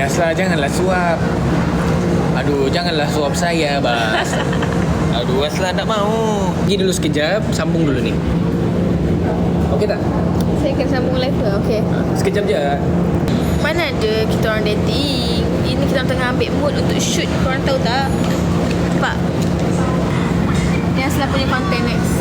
Biasa janganlah suap. Aduh, janganlah suap saya, Bas. Aduh, aslah tak mau. Pergi dulu sekejap, sambung dulu ni. Okey tak? Saya akan sambung live ke? Okay. Sekejap je. Mana ada kita orang dating Ini kita tengah ambil mood untuk shoot Korang tahu tak? Nampak? Yang Asla punya content next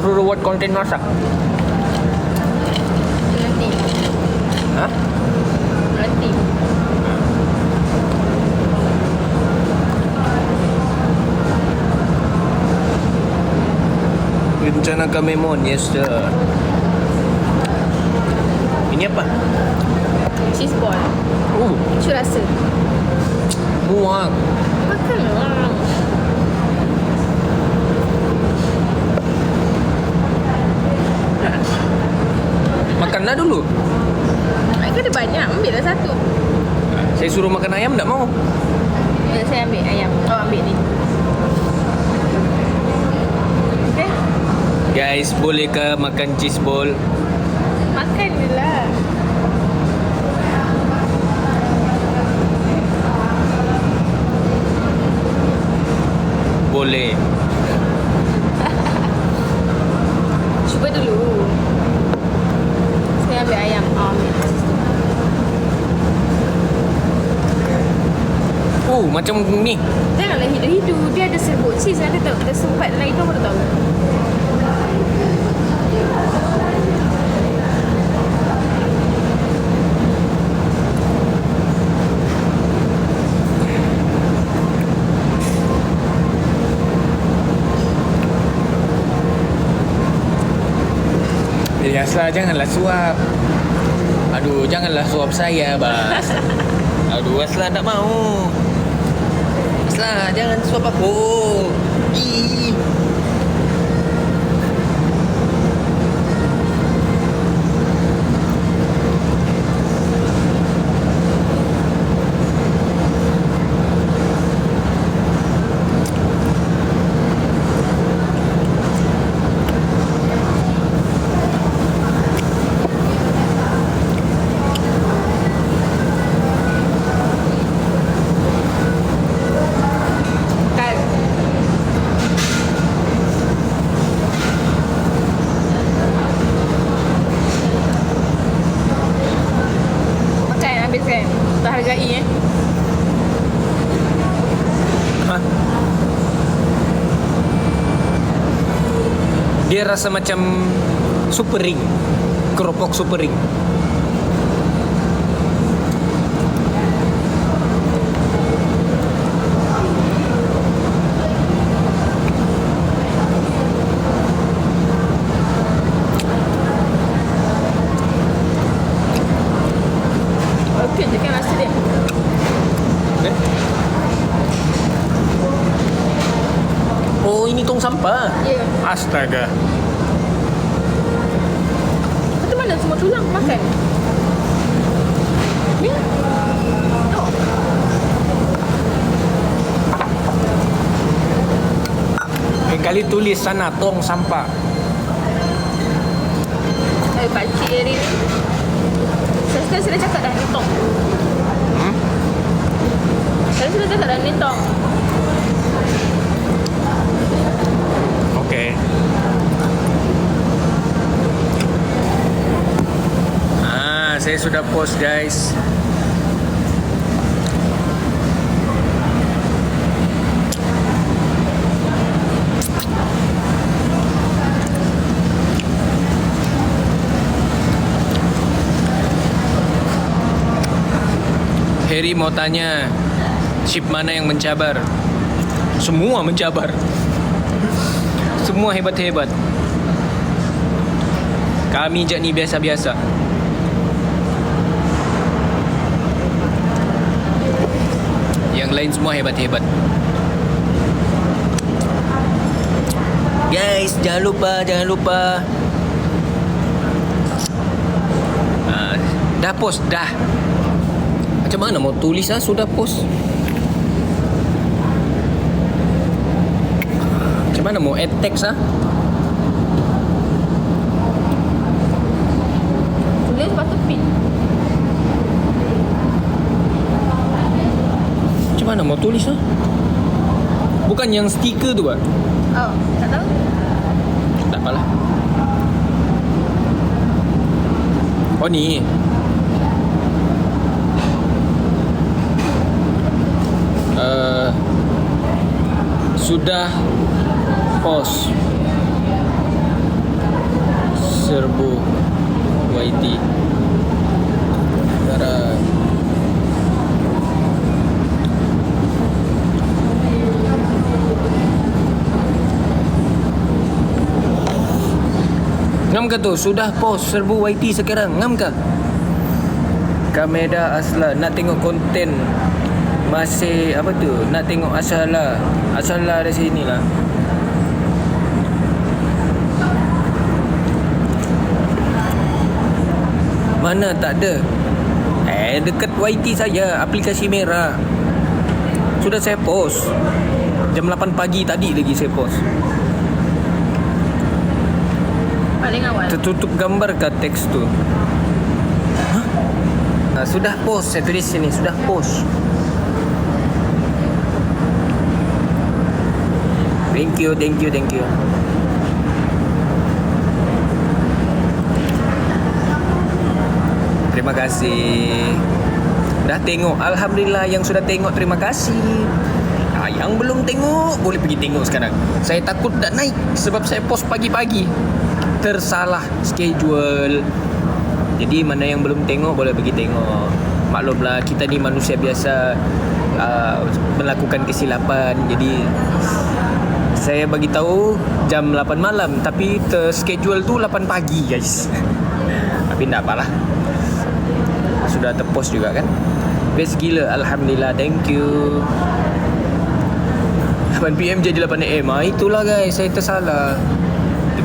suruh buat konten masak. Nanti Ha? Nanti Rencana kami mon, yes sir. Ini apa? Cheese ball Oh, Cu rasa muak. Makan lah dulu. Kan ada banyak Ambil lah satu Saya suruh makan ayam tak mau. Ya, saya ambil ayam Kau ambil ni Okay Guys, bolehkah makan cheese ball? Makan je lah Boleh. Cuba dulu Saya ambil ayam oh, ambil. Oh, macam ni. Janganlah hidu-hidu Dia ada serbuk cheese Nanti tahu Kita sempat dalam hidung baru tahu Biasa janganlah suap. Aduh, janganlah suap saya, Bas. Aduh, aslah tak mau. Aslah, jangan suap aku. Ih. Kan Habiskan Tak hargai eh Ha? Dia rasa macam super ring. Keropok super ring. Okey je kan rasa dia Eh? Oh, ini tong sampah. Ya Astaga. Itu mana semua tulang makan Ni Eh, kali tulis sana tong sampah. Eh, pakcik hari ni Saya sekarang sudah cakap dah ni tong Hmm? Saya sudah cakap dah ni tong Okey. Ah, saya sudah post guys. Harry mau tanya Ship mana yang mencabar? Semua mencabar. Semua hebat-hebat. Kami je ni biasa-biasa lain semua hebat-hebat Guys, jangan lupa, jangan lupa Ah, Dah post, dah Macam mana mau tulis ah sudah post? Macam mana mau add text ah? Tulis lepas tu pin. Macam mana mau tulis ah? Bukan yang stiker tu ah. Oh, tak tahu. Tak apalah. Oh ni. Uh, sudah pos Ke tu? Sudah post serbu YT sekarang. Ngam ke? Kamera Asla nak tengok konten masih apa tu? Nak tengok Asala. Asala dari sini lah. Mana tak ada? Eh, dekat YT saya, aplikasi merah. Sudah saya post. Jam 8 pagi tadi lagi saya post. Paling awal. Tertutup gambar ke teks tu? Hah? Ah, sudah post, saya tulis sini, sudah post. Thank you, thank you, thank you. Terima kasih. Dah tengok. Alhamdulillah yang sudah tengok terima kasih. Ah, yang belum tengok boleh pergi tengok sekarang. Saya takut tak naik sebab saya post pagi-pagi. Tersalah schedule. Jadi mana yang belum tengok boleh pergi tengok. Maklumlah kita ni manusia biasa uh, melakukan kesilapan. Jadi saya bagi tahu jam 8 malam tapi terschedule tu 8 pagi guys. tapi tak apalah. Sudah terpost juga kan. Best gila Alhamdulillah Thank you 8pm jadi 8am ah, Itulah guys Saya tersalah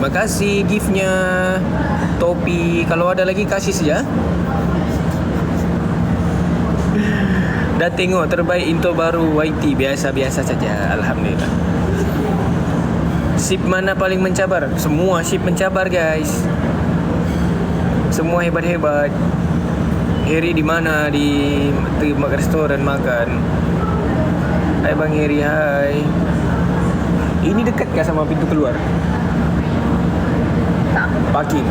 Terima kasih giftnya. Topi. Kalau ada lagi kasih saja. Dah tengok terbaik intro baru YT Biasa-biasa saja. Alhamdulillah. Sip mana paling mencabar? Semua sip mencabar guys. Semua hebat-hebat. Harry di mana? Di di restoran makan. Hai Bang Harry, hai. Ini dekat ke sama pintu keluar? Tak. Parking.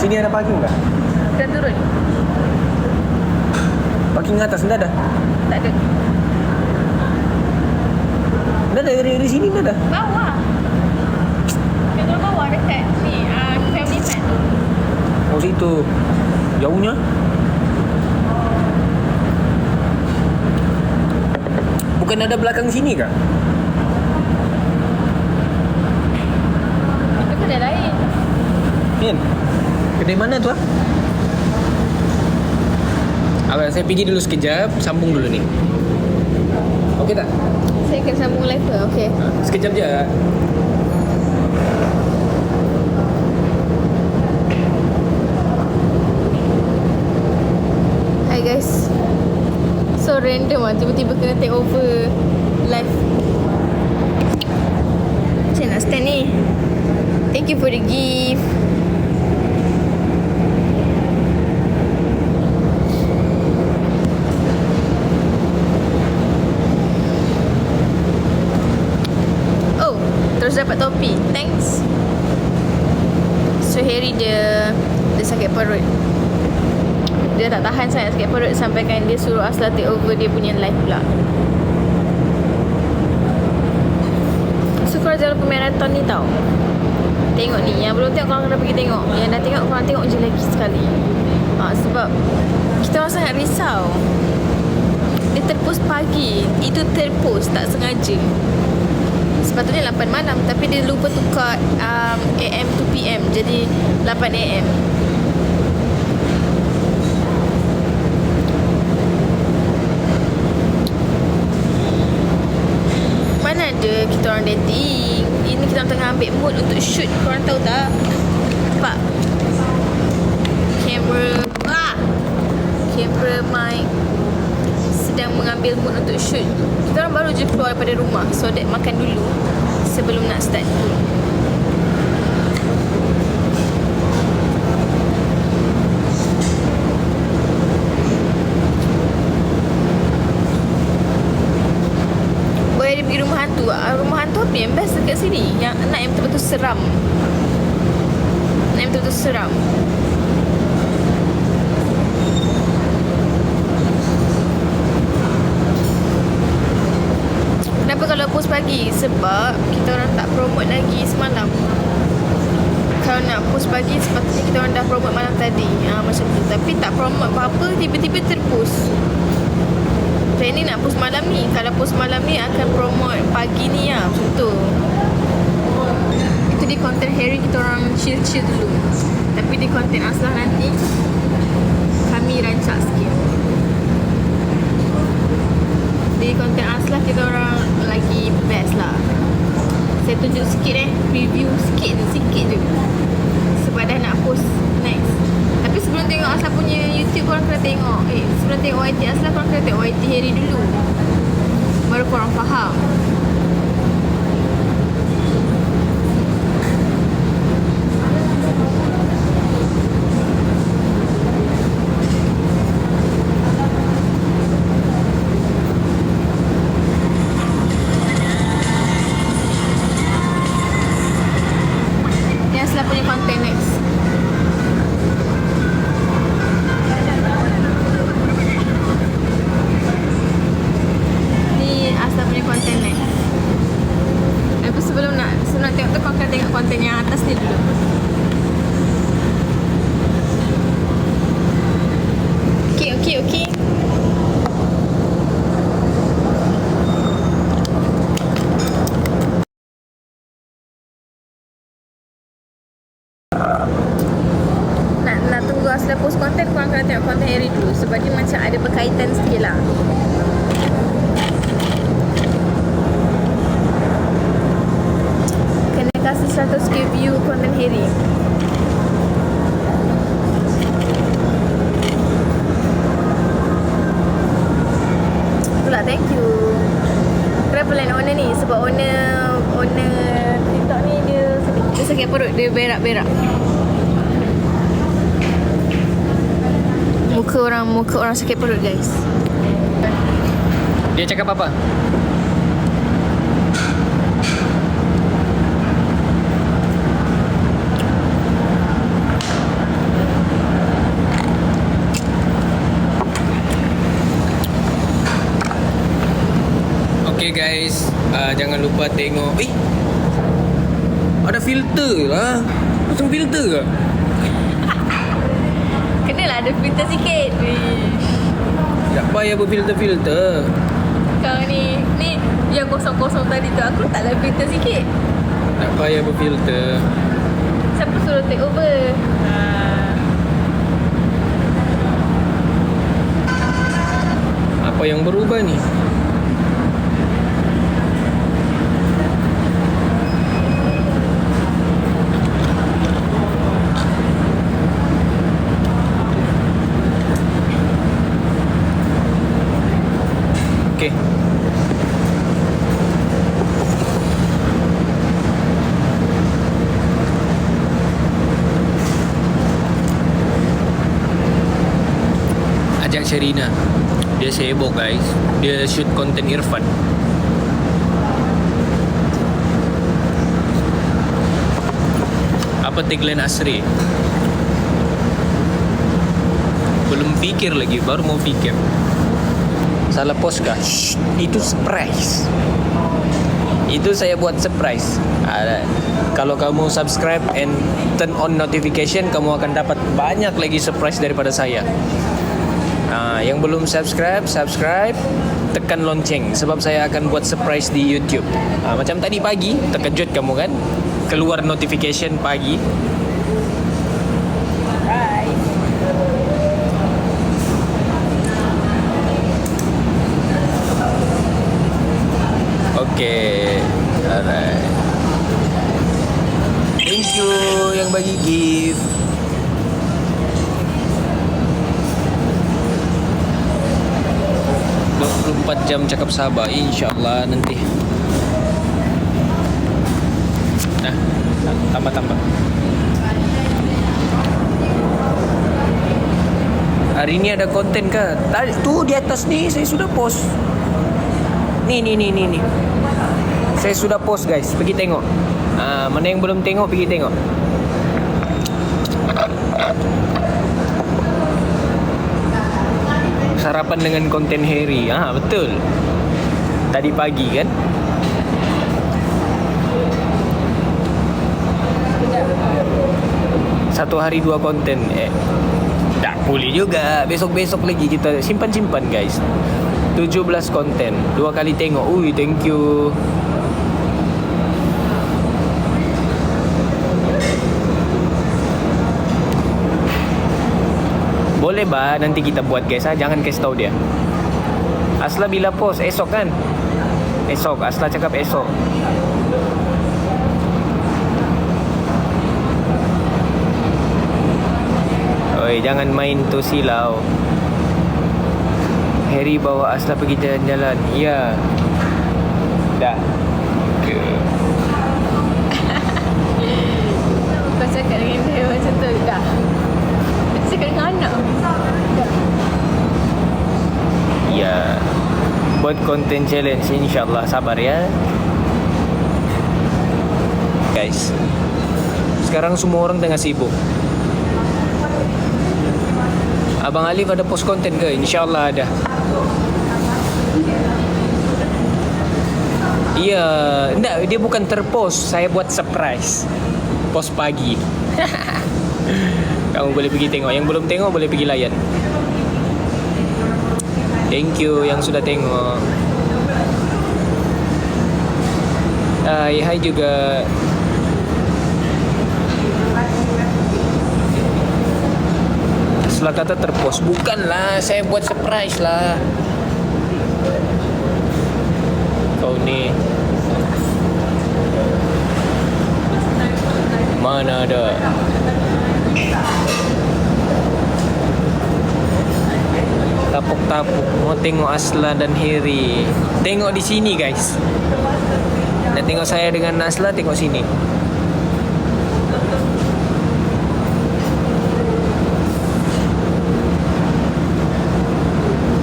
Sini ada parking tak? Dah turun. Parking atas dah ada. Tak ada. Dah ada dari, dari sini dah ada. Bawah. Turun bawah dekat ni. Uh, family mat tu. Oh situ. Jauhnya? Bukan ada belakang sini kah? Itu kedai lain. Min. Kedai mana tu ah? Abang, saya pergi dulu sekejap, sambung dulu ni. Okey tak? Saya akan sambung live ke? Okay. Ha, sekejap je. Hi guys. So random lah tiba-tiba kena take over live. Macam nak stand ni? Thank you for the gift. Oh, terus dapat topi. Thanks. So Harry dia dia sakit perut dia tak tahan sangat sakit perut sampaikan dia suruh Asla take over dia punya live pula. So korang jangan lupa marathon ni tau. Tengok ni. Yang belum tengok korang kena pergi tengok. Yang dah tengok korang tengok je lagi sekali. Ha, sebab kita orang sangat risau. Dia terpost pagi. Itu terpost tak sengaja. Sepatutnya 8 malam tapi dia lupa tukar um, AM to PM. Jadi 8 AM. Mana ada kita orang dating Ini kita tengah ambil mood untuk shoot Korang tahu tak? Nampak? Camera Ah! Camera mic sedang mengambil mood untuk shoot Kita orang baru je keluar daripada rumah. So that makan dulu Sebelum nak start. Boleh pergi rumah hantu? Ah, Rumah hantu apa yang best dekat sini? Yang nak yang betul-betul seram. Nak yang betul-betul seram Kenapa kalau post pagi? Sebab kita orang tak promote lagi semalam. Kalau nak post pagi sepatutnya kita orang dah promote malam tadi. Ha, macam tu. Tapi tak promote apa-apa tiba-tiba terpost. Planning nak post malam ni. Kalau post malam ni akan promote pagi ni lah. Macam tu. Itu di content Harry kita orang chill-chill dulu. Tapi di content Aslah nanti kami rancak sikit. Di konten Aslah kita orang best lah. Saya tunjuk sikit eh. Review sikit je Sikit je. Sebab dah nak post next. Tapi sebelum tengok Aslah punya YouTube Korang kena tengok. Eh sebelum tengok YT Aslah Korang kena tengok YT Harry dulu. Baru korang faham Okay okay okay nak nak tunggu Asla post konten korang kena tengok konten Harry dulu sebab dia macam ada berkaitan sikit lah kena kasih 100k view konten Harry Itulah thank you Kenapa lain owner ni? Sebab owner Owner TikTok ni dia Dia sakit perut Dia berak-berak. Muka orang Muka orang sakit perut guys. Dia cakap apa? Okay guys, uh, jangan lupa tengok. Eh, ada filter lah. Macam filter ke? Kenalah ada filter sikit Wish. Tak payah berfilter-filter. Kau ni Ni Yang kosong-kosong tadi tu Aku letaklah filter sikit Tak payah berfilter. Siapa suruh take over? Apa yang berubah ni? Okay. Ajak Sherina Dia sibuk guys Dia shoot konten Irfan Apa tagline Asri? Belum fikir lagi Baru mau fikir Salah post? Shh, itu surprise Itu saya buat surprise Ada. Kalau kamu subscribe and turn on notification Kamu akan dapat banyak lagi surprise daripada saya Ah, yang belum subscribe, subscribe, tekan lonceng sebab saya akan buat surprise di YouTube. Ah, macam tadi pagi, terkejut kamu kan? Keluar notification pagi. Okay, alright. Thank you yang bagi gift. 4 jam cakap sabar InsyaAllah nanti Nah Tambah-tambah Hari ni ada konten ke? Tadi, tu di atas ni saya sudah post Ni ni ni ni ni Saya sudah post guys. Pergi tengok. Ha, Mana yang belum tengok pergi tengok. Sarapan dengan konten Harry. Ah betul. Tadi pagi kan? Satu hari dua konten Eh. Tak boleh juga. Besok-besok lagi kita simpan-simpan guys. 17 konten. Dua kali tengok. Ui thank you Ba nanti kita buat guys ha? Jangan kasih tahu dia Asla bila post Esok kan Esok Asla cakap esok Oi, jangan main tu silau. Harry bawa Asla pergi jalan-jalan. Ya. Dah. Ke. Kau cakap dengan dia macam tu dah. Dia cakap dengan anak. Dah. Ya. Buat konten challenge insyaAllah. Sabar ya. Guys Sekarang semua orang tengah sibuk. Abang Alif ada post konten ke? InsyaAllah ada. Iya Enggak Dia bukan terpost. Saya buat surprise. Post pagi. Kamu boleh pergi tengok. Yang belum tengok boleh pergi layan Thank you yang sudah tengok. Hai, hai juga. Setelah kata terpost. Bukanlah Saya buat surprise lah. Kau ni. Mana ada? Tapuk-tapuk Mau tengok Asla dan Heri Tengok di sini guys. Dan tengok saya dengan Asla Tengok sini.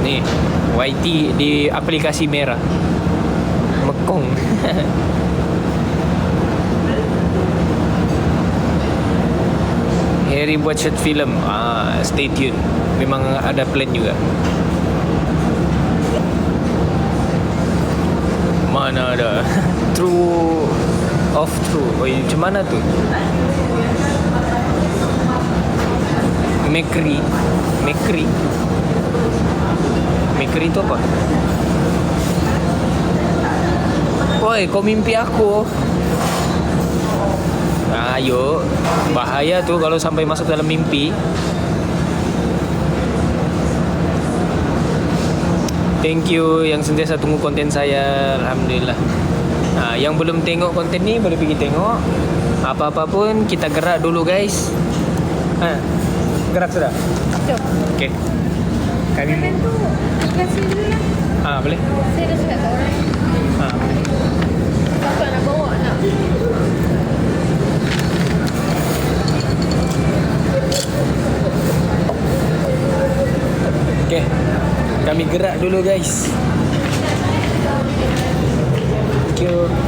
Ni YT di aplikasi merah. Mekong. Harry buat short film. Ah, Stay tune. Memang ada plan juga Mana ada? True Off true. Oh macam mana tu? Mekri Mekri Mekri tu apa? Woi kau mimpi aku. Ayo. Bahaya tu kalau sampai masuk dalam mimpi Thank you yang sentiasa tunggu konten saya Alhamdulillah ha, Yang belum tengok konten ni boleh pergi tengok Apa-apa pun kita gerak dulu guys ha, Gerak sudah? Jom. Okay Kami tu. Kasih dulu lah. ha, boleh? Saya dah cakap kat orang. Ha. Siapa nak bawa nak. Okay kami gerak dulu guys. Thank you.